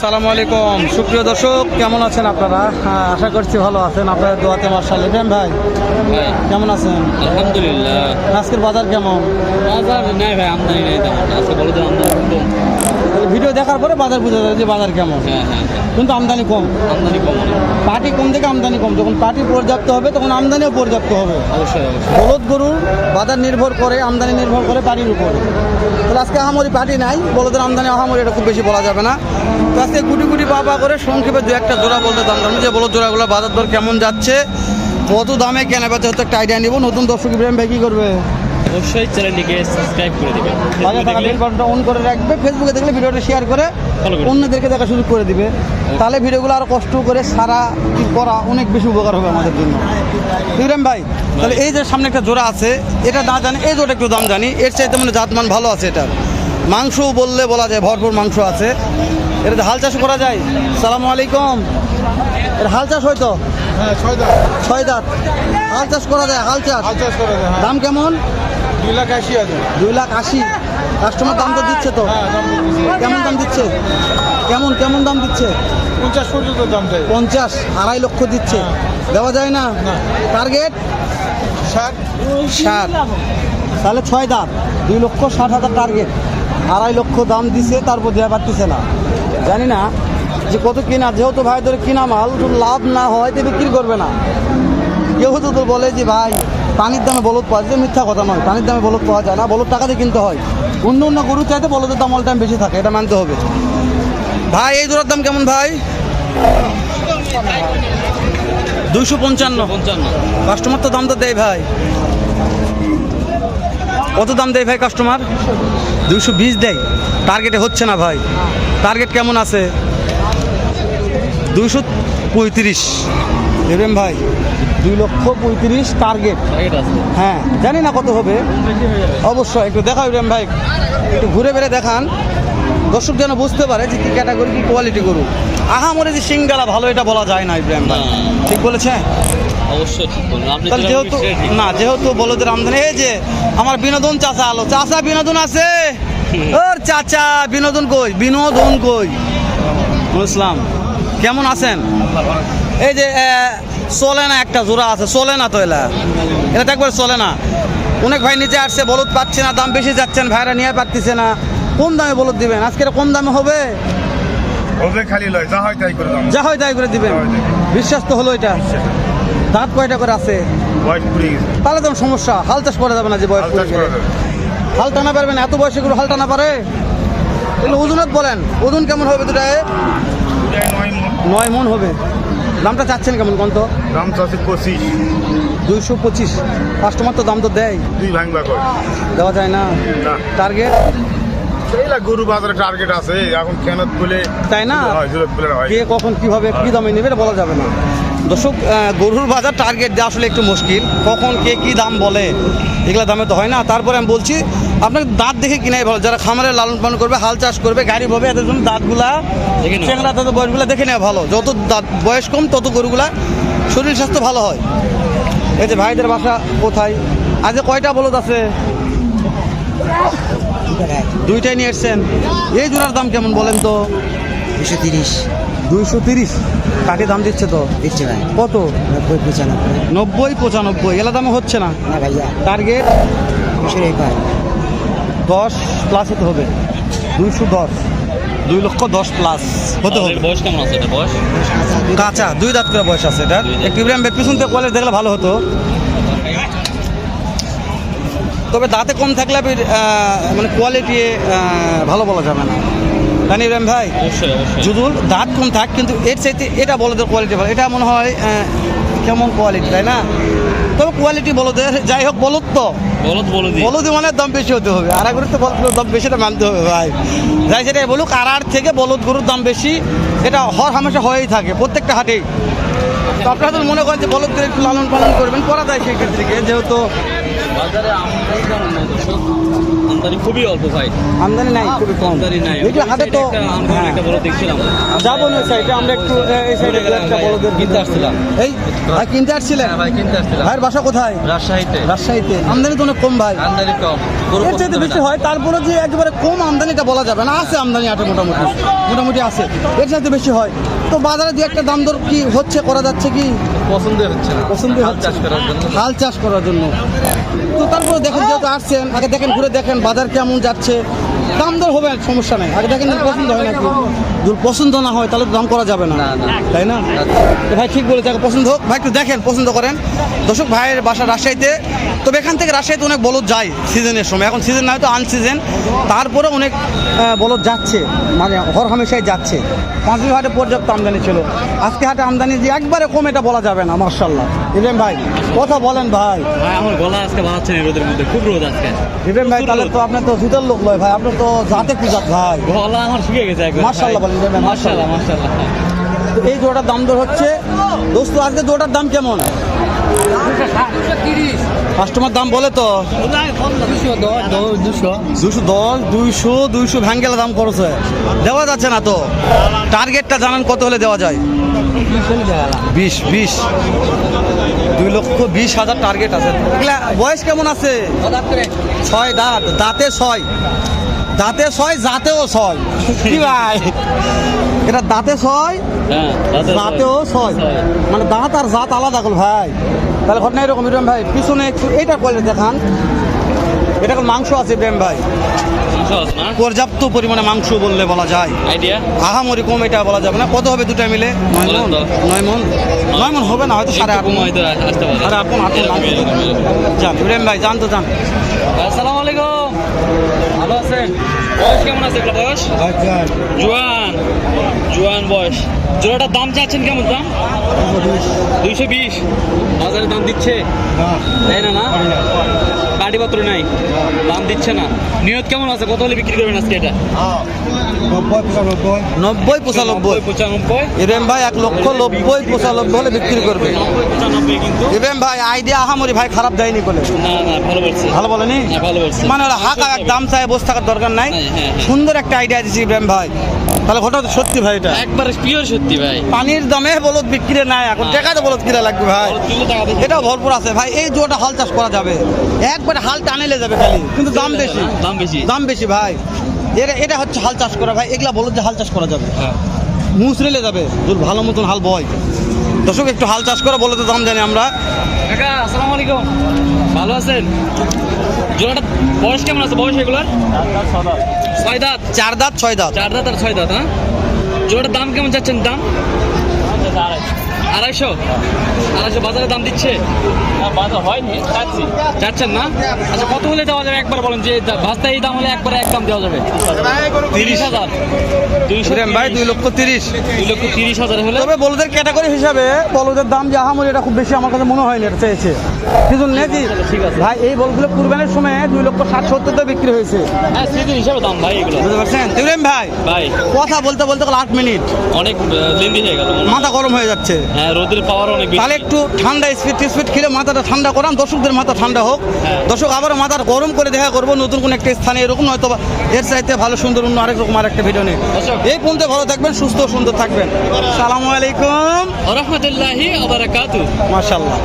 আসসালামু আলাইকুম। সুপ্রিয় দর্শক কেমন আছেন আপনারা? হ্যাঁ, আশা করছি ভালো আছেন। আপনাদের দোয়াতে মার্শাল ইব্রাহিম ভাই কেমন আছেন? আলহামদুলিল্লাহ। আজকের বাজার কেমন? বাজার নাই ভাই আমদানি নাই তেমন। আজকে বড়দের আমদানি ভিডিও দেখার পরে বাজার বোঝা যায় যে বাজার কেমন। হ্যাঁ হ্যাঁ হ্যাঁ। কিন্তু আমদানি কম। আমদানি কম পার্টি কম থেকে আমদানি কম। যখন পার্টি পর্যাপ্ত হবে তখন আমদানিও পর্যাপ্ত হবে। অবশ্যই অবশ্যই। বলদ গরুর বাজার নির্ভর করে আমদানি নির্ভর করে পাটির উপর। তাহলে আজকে আহামরি পাটি নাই বলদের আমদানি আহামরি এটা খুব বেশি বলা যাবে না। তো আজকে গুটি গুটি পা পা করে সংক্ষেপে দু একটা জোড়া বলতে দাম দাম। যে বলদ জোড়াগুলো বাজার দর কেমন যাচ্ছে কত দামে কেনা বেচা হচ্ছে একটা আইডিয়া নিব। নতুন দর্শক ইব্রাহিম ভাই কি করবে? অবশ্যই চ্যানেলটিকে সাবস্ক্রাইব করে দিবেন। বাজার থাকা বেল বাটনটা অন করে রাখবে ফেসবুকে দেখলে ভিডিওটা শেয়ার করে অন্যদেরকে দেখা সুযোগ করে দিবে। তাহলে ভিডিওগুলো আরও কষ্ট করে সারা করা অনেক বেশি উপকার হবে আমাদের জন্য। ইব্রাহিম ভাই তাহলে এই যে সামনে একটা জোড়া আছে এটা না জানি এই জোড়া একটু দাম জানি। এর চাইতে মানে জাতমান ভালো আছে এটার। মাংস বললে বলা যায় ভরপুর মাংস আছে। এটা হাল চাষ করা যায়? সালামু আলাইকুম। এটা হাল চাষ হয়তো হ্যাঁ ছয় দাঁত। হাল চাষ করা যায় হাল চাষ। হাল চাষ করে হ্যাঁ। দাম কেমন? দুই লাখ আশি হাজার। দুই লাখ আশি। কাস্টমার দাম তো দিচ্ছে তো। হ্যাঁ কেমন দাম দিচ্ছে? কেমন কেমন দাম দিচ্ছে? পঞ্চাশ পর্যন্ত দাম চাই পঞ্চাশ আড়াই লক্ষ দিচ্ছে। দেওয়া যায় না। টার্গেট ষাট। ষাট। তাহলে ছয় দাম দুই লক্ষ ষাট হাজার টার্গেট আড়াই লক্ষ দাম দিছে তারপর দেওয়া পারতেছে না। জানি না যে কত কিনা। যেহেতু ভাই ধরে কিনা মাল লাভ না হয় তো বিক্রি করবে না। কেউ তো বলে যে ভাই পানির দামে বলদ পাওয়া যায়, মিথ্যা কথা নয়। পানির দামে বলদ পাওয়া যায় না, বলদ টাকাতে কিনতে হয়। অন্য অন্য গরু চাইতে বলদের দাম অল টাইম বেশি থাকে, এটা মানতে হবে। ভাই, এই জোড়ার দাম কেমন ভাই? দুইশো পঞ্চান্ন। পঞ্চান্ন কাস্টমার তো দাম তো দেয় ভাই। কত দাম দেয় ভাই কাস্টমার দুইশো বিশ দেয়। টার্গেটে হচ্ছে না ভাই। টার্গেট কেমন আছে? দুইশো পঁয়ত্রিশ। দেবেন ভাই। দুই লক্ষ পঁয়ত্রিশ টার্গেট হ্যাঁ জানি না কত হবে। অবশ্যই একটু দেখা ইব্রাহিম ভাই। একটু ঘুরে বেড়ে দেখান। দর্শক যেন বুঝতে পারে যে কী ক্যাটাগরি কী কোয়ালিটি গরু। আহামরে যে সিঙ্গালা ভালো এটা বলা যায় না ইব্রাহিম ভাই। ঠিক বলেছে অবশ্যই ঠিক যেহেতু না যেহেতু বলদের আমদানি এই যে আমার বিনোদন চাচা আলো। চাচা বিনোদন আছে? ওর চাচা বিনোদন কই? বিনোদন কই? বুঝলাম কেমন আছেন? এই যে আহ, চলে না একটা জোড়া আছে চলে না তো এলা। এটা তো একবার চলে না। অনেক ভাই নিচে আসছে বলদ পাচ্ছে না দাম বেশি যাচ্ছেন ভাইরা নিয়ে পারতেছে না। কোন দামে বলদ দিবেন? আজকে কম দামে হবে? খালি যা হয় তাই করে দিবেন। বিশ্বাস তো হলো এটা। দাঁত কয়টা করে আছে? তাহলে তো সমস্যা। হাল চাষ করা যাবে না যে বয়স হাল টানা পারবেন এত বয়সে করে হাল টানা পারে? ওজনত বলেন। ওজন কেমন হবে দুটায়? নয় মন হবে। দামটা চাচ্ছেন কেমন কত? দাম চাচ্ছে পঁচিশ। দুইশো পঁচিশ। কাস্টমার তো দাম তো দেয়। দুই ভাঙবা করে দেওয়া যায় না? টার্গেট এইলা গরু বাজারে টার্গেট আছে এখন বলে তাই না? কে কখন কীভাবে কি দামে নেবে বলা যাবে না। দর্শক গরুর বাজার টার্গেট দেওয়া আসলে একটু মুশকিল। কখন কে কি দাম বলে এগুলো দামে তো হয় না। তারপরে আমি বলছি আপনাকে দাঁত দেখে কিনাই ভালো। যারা খামারে লালন পালন করবে হাল চাষ করবে গাড়ি ভাবে এদের জন্য দাঁতগুলা চেংড়া তাদের বয়সগুলো দেখে নেওয়া ভালো। যত দাঁত বয়স কম তত গরুগুলা শরীর স্বাস্থ্য ভালো হয়। এই যে ভাইদের বাসা কোথায়? আজ কয়টা বলদ আছে? দুইটাই নিয়ে এসছেন এই জোড়ার দাম কেমন বলেন তো? দুশো তিরিশ। দুইশো তিরিশ? কাকে দাম দিচ্ছে তো? দিচ্ছে ভাই। কত? নব্বই পঁচানব্বই। নব্বই পঁচানব্বই। এলা দামে হচ্ছে না? না ভাইয়া। টার্গেট দুশো প্লাস হতে হবে। দুইশো দশ। দুই লক্ষ দশ প্লাস হতে হবে। বয়স কেমন আছে এটা? বয়স? কাঁচা দুই দাঁত করে বয়স আছে এটা। একটু পিছন থেকে কোয়ালিটি দেখলে ভালো হতো। তবে দাঁতে কম থাকলে আপনি, মানে কোয়ালিটি ভালো বলা যাবে না। তাই না ইব্রাহিম ভাই যদুল দাঁত কম থাক কিন্তু এর চাইতে এটা বলদের কোয়ালিটি ভালো। এটা মনে হয় কেমন কোয়ালিটি তাই না? তবে কোয়ালিটি বলদের যাই হোক বলদ তো। বলদ বলদি বলদ মানে দাম বেশি হতে হবে। আর গরুর তো বলদ দাম বেশিটা মানতে হবে ভাই। যাই সেটাই বলুক আর থেকে বলদ গরুর দাম বেশি এটা হর হামেশা হয়েই থাকে প্রত্যেকটা হাটেই। তো আপনারা তো মনে করেন যে বলদ গরু একটু লালন পালন করবেন করা যায় সেই ক্ষেত্রে যেহেতু বাজারে আমদানি কেমন নাই দর্শক? আমদানি খুবই অল্প ভাই। আমদানি নাই খুবই কম। আমদানি নাই। এগুলো হাটে তো আমদানি হ্যাঁ। একটা বড় দেখছিলাম। যাব না সাইডে আমরা একটু এই সাইডে একটা বড়দের কিনতে আসছিলাম। এই ভাই কিনতে আসছিলেন? হ্যাঁ ভাই কিনতে আসছিলাম। ভাইয়ের বাসা কোথায়? রাজশাহীতে। রাজশাহীতে। আমদানি তো অনেক কম ভাই। আমদানি কম। এর চাইতে বেশি হয় তারপরে যে একেবারে কম আমদানিটা বলা যাবে না আছে আমদানি আটে মোটামুটি। মোটামুটি আছে। এর চাইতে বেশি হয়। তো বাজারে দু একটা দাম দর কি হচ্ছে করা যাচ্ছে কি? পছন্দ হচ্ছে না। পছন্দ হাল চাষ করার জন্য। হাল চাষ করার জন্য। তো তারপরে দেখেন যেহেতু আসছেন আগে দেখেন ঘুরে দেখেন বাজার কেমন যাচ্ছে দাম দর হবে সমস্যা নেই। আগে দেখেন পছন্দ হয় নাকি। যদি পছন্দ না হয় তাহলে তো দাম করা যাবে না। তাই না? ভাই ঠিক বলেছে আগে পছন্দ হোক। ভাই একটু দেখেন পছন্দ করেন। দর্শক ভাইয়ের বাসা রাজশাহীতে। তবে এখান থেকে রাজশাহীতে অনেক বলদ যায় সিজনের সময়। এখন সিজন না হয়তো আনসিজন তারপরে অনেক বলদ যাচ্ছে। মানে হর হামেশাই যাচ্ছে। পাঁচবি হাটে পর্যাপ্ত আমদানি ছিল। আজকে হাটে আমদানি যে একবারে কম এটা বলা যাবে না মার্শাল্লাহ ইব্রাহিম ভাই কথা বলেন ভাই। ভাই আমার গলা আজকে বাড়াচ্ছে না রোদের মধ্যে খুব রোদ আজকে। দিবেন ভাই তাহলে তো আপনার তো জুতার লোক লয় ভাই আপনার তো জাতে কুজাত ভাই। গলা আমার শুকিয়ে গেছে একদম মাশাআল্লাহ বলেন, দিবেন মাশাআল্লাহ মাশাআল্লাহ। এই জোড়ার দাম দর হচ্ছে। দোস্ত আজকে জোড়ার দাম কেমন? কাস্টমার দাম বলে তো। দুশো দশ দুইশো দুইশো ভ্যাঙ্গেলা দাম হয় দেওয়া যাচ্ছে না তো। টার্গেটটা জানান কত হলে দেওয়া যায়? বিশ বিশ। দুই লক্ষ বিশ হাজার টার্গেট আছে। বয়স কেমন আছে? ছয় দাঁত দাঁতে ছয়। দাঁতে ছয় জাতেও ছয়। কি ভাই? এটা দাঁতে ছয় হ্যাঁ দাঁতেও ছয়। মানে দাঁত আর জাত আলাদা গেল ভাই। তাহলে ঘটনা এরকম ইব্রাহিম ভাই পিছনে একটু এইটা করলে দেখান। এটা এখন মাংস আছে ইব্রাহিম ভাই? পর্যাপ্ত পরিমাণে মাংস বললে বলা যায়। আইডিয়া? আহামরি কম এটা বলা যাবে না। কত হবে দুটা মিলে? নয় মন। নয় মন? নয় মন হবে না হয়তো সাড়ে আট মন। সাড়ে আট মন আট মন এরকম, এরকম, এরকম। যান ইব্রাহিম ভাই যান তো যান। আসসালামু আলাইকুম। ভালো আছেন? বয়স কেমন আছে এগুলো বয়স? জোয়ান। জোয়ান বয়স। জোড়াটার দাম চাচ্ছেন কেমন দাম? দুইশো বিশ। বাজারে দাম দিচ্ছে? তাই না না। নাই দাম দিচ্ছে না। নিয়ত কেমন আছে? কত হলে বিক্রি করবেন আজকে এটা? নব্বই পঁচানব্বই। পঁচানব্বই। ভাই এক লক্ষ নব্বই পঁচানব্বই হলে বিক্রি করবে। ভাই আইডিয়া আহামরি ভাই খারাপ দেয়নি বলে। না না ভালো বলছে। ভালো বলেনি? মানে ওরা হাঁকা এক দাম চায় বসে থাকার দরকার নাই। হ্যাঁ, হ্যাঁ, হ্যাঁ। সুন্দর একটা আইডিয়া দিচ্ছি ইব্রাহিম ভাই। তাহলে ঘটনা সত্যি ভাই এটা। একবারে পিওর সত্যি ভাই। পানির দামে বলদ বিক্রি নাই এখন হ্যাঁ। টাকাতে বলদ কিনা লাগবে ভাই। টাকা এটাও ভরপুর আছে ভাই এই জোটা হাল চাষ করা যাবে। একবারে হাল টানেলে যাবে খালি কিন্তু দাম বেশি। দাম বেশি। দাম বেশি। ভাই। এটা এটা হচ্ছে হাল চাষ করা ভাই এগুলা বলদ যে হাল চাষ করা যাবে। হ্যাঁ। মুসরেলে যাবে যদি ভালো মতন হাল বয়। দর্শক একটু হাল চাষ করে বলে তো দাম জানি আমরা। কাকা আসসালামু আলাইকুম। ভালো আছেন? জোড়াটা বয়স কেমন আছে? বয়স এগুলার? ছয় দাঁত। চার দাঁত ছয় দাঁত। চার দাঁত আর ছয় দাঁত হ্যাঁ? জোড়াটার দাম কেমন চাচ্ছেন? দাম? আড়াইশো? আড়াইশো বাজারে দাম দিচ্ছে? বাজার হয়নি চাচ্ছেন না? আচ্ছা কত হলে দেওয়া যাবে? একবার বলেন যে ভাস্তা এই দাম হলে একবারে এক দাম দেওয়া যাবে। তিরিশ হাজার। দুইশো ভাই দুই লক্ষ তিরিশ। দুই লক্ষ তিরিশ হাজার হলে? তবে বলদের ক্যাটাগরি হিসাবে বলদের দাম যে আহামরি এটা খুব বেশি আমার কাছে মনে হয়নি এটা চেয়েছে। কিন্তু নেজি ঠিক আছে। ভাই এই বলগুলো কুরবানের সময় দুই লক্ষ ষাট সত্তর তো বিক্রি হয়েছে। হ্যাঁ সিজন হিসাবে দাম ভাই এগুলো। বুঝতে পারছেন? ভাই ভাই। কথা বলতে বলতে গেল আট মিনিট। অনেক লেন্দি হয়ে গেল। মাথা গরম হয়ে যাচ্ছে। হ্যাঁ রোদের পাওয়ার অনেক তাহলে একটু ঠান্ডা স্পিড স্পিড খেলে মাথাটা ঠান্ডা করান দর্শকদের মাথা ঠান্ডা হোক। হ্যাঁ। দর্শক আবার মাথার গরম করে দেখা করব নতুন কোন একটা স্থানে এরকম হয়তো এর চাইতে ভালো সুন্দর অন্য আরেক রকম আরেকটা ভিডিও নেই। এই পর্যন্ত ভালো থাকবেন সুস্থ সুন্দর থাকবেন। সালামু আলাইকুম। রহমতুল্লাহি আবার মাশাল্লাহ